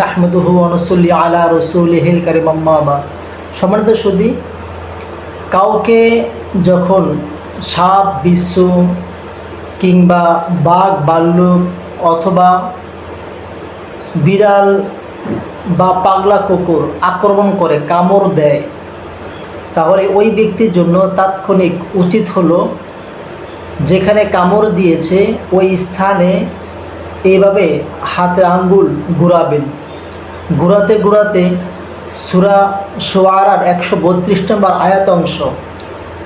নাহমদুহু আলা সম্মানিত সুদী কাউকে যখন সাপ বিশ্ব কিংবা বাঘ, বাল্লুক অথবা বিড়াল বা পাগলা কুকুর আক্রমণ করে, কামড় দেয়, তাহলে ওই ব্যক্তির জন্য তাৎক্ষণিক উচিত হলো, যেখানে কামড় দিয়েছে, ওই স্থানে এইভাবে হাতের আঙ্গুল ঘুরাবেন। ঘুরাতে ঘুরাতে সুরা সোয়ারার একশো বত্রিশ নম্বর আয়াত অংশ,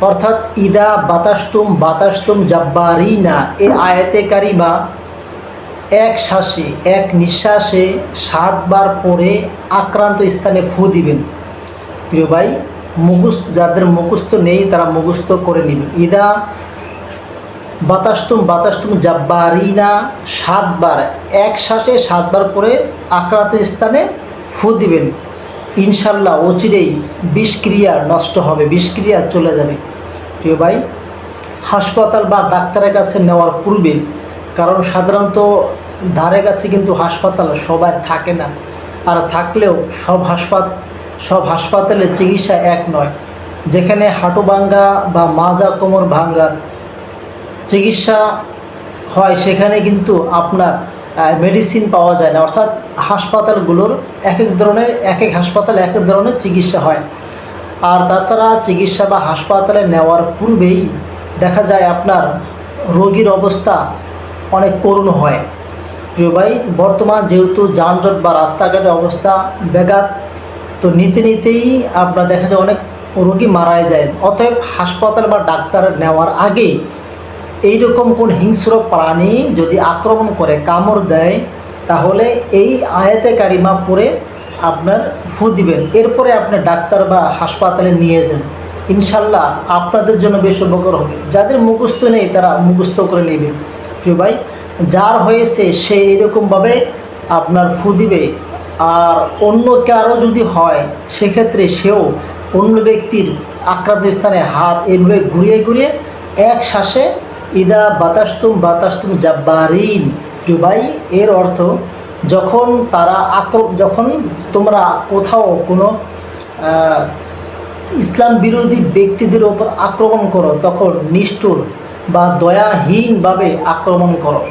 অর্থাৎ, ইদা বাতাস্তুম বাতাস্তুম জাব্বারিনা এ আয়াতে কারিমা, এক শ্বাসে, এক নিঃশ্বাসে সাতবার পরে আক্রান্ত স্থানে ফু দিবেন। প্রিয় ভাই, মুখস্থ, যাদের মুখস্থ নেই, তারা মুখস্থ করে নেবেন। ইদা বাতাস্তুম বাতাস্তুম জাব্বারিনা সাতবার। এক শ্বাসে সাতবার পরে আক্রান্ত স্থানে ফু দিবেন। ইনশাল্লাহ অচিরেই বিষক্রিয়া নষ্ট হবে, বিষক্রিয়া চলে যাবে। প্রিয় ভাই, হাসপাতাল বা ডাক্তারের কাছে নেওয়ার পূর্বে, কারণ সাধারণত ধারে কাছে কিন্তু হাসপাতাল সবাই থাকে না। আর থাকলেও সব হাসপাত, সব হাসপাতালের চিকিৎসা এক নয়। যেখানে হাঁটু ভাঙ্গা বা মাজা কোমর ভাঙ্গার চিকিৎসা হয়, সেখানে কিন্তু আপনার মেডিসিন পাওয়া যায় না। অর্থাৎ হাসপাতালগুলোর এক এক ধরনের এক এক হাসপাতালে এক এক ধরনের চিকিৎসা হয়। আর তাছাড়া চিকিৎসা বা হাসপাতালে নেওয়ার পূর্বেই দেখা যায় আপনার রোগীর অবস্থা অনেক করুণ হয়। প্রিয় ভাই, বর্তমান যেহেতু যানজট বা রাস্তাঘাটের অবস্থা ব্যাঘাত, তো নিতে নিতেই আপনার দেখা যায় অনেক রোগী মারাই যায়। অতএব হাসপাতাল বা ডাক্তার নেওয়ার এইরকম কোন হিংস্র প্রাণী যদি আক্রমণ করে, কামড় দেয়, তাহলে এই আয়াতে কারিমা পরে আপনার ফু দিবেন। এরপরে আপনি ডাক্তার বা হাসপাতালে নিয়ে যান। ইনশাল্লাহ আপনাদের জন্য বেশ উপকার হবে। যাদের মুখস্থ নেই, তারা মুখস্থ করে নেবে। প্রিয় ভাই, যার হয়েছে সে এরকমভাবে আপনার ফু দিবে। আর অন্য কারও যদি হয়, সেক্ষেত্রে সেও অন্য ব্যক্তির আক্রান্ত স্থানে হাত এভাবে ঘুরিয়ে ঘুরিয়ে এক শ্বাসে ইদা বাতাস্তুম বাতাস্তুম জাব্বারিন। জুবাই এর অর্থ, যখন তারা আক্র যখন তোমরা কোথাও কোনো ইসলাম বিরোধী ব্যক্তিদের ওপর আক্রমণ করো, তখন নিষ্ঠুর বা দয়াহীনভাবে আক্রমণ করো।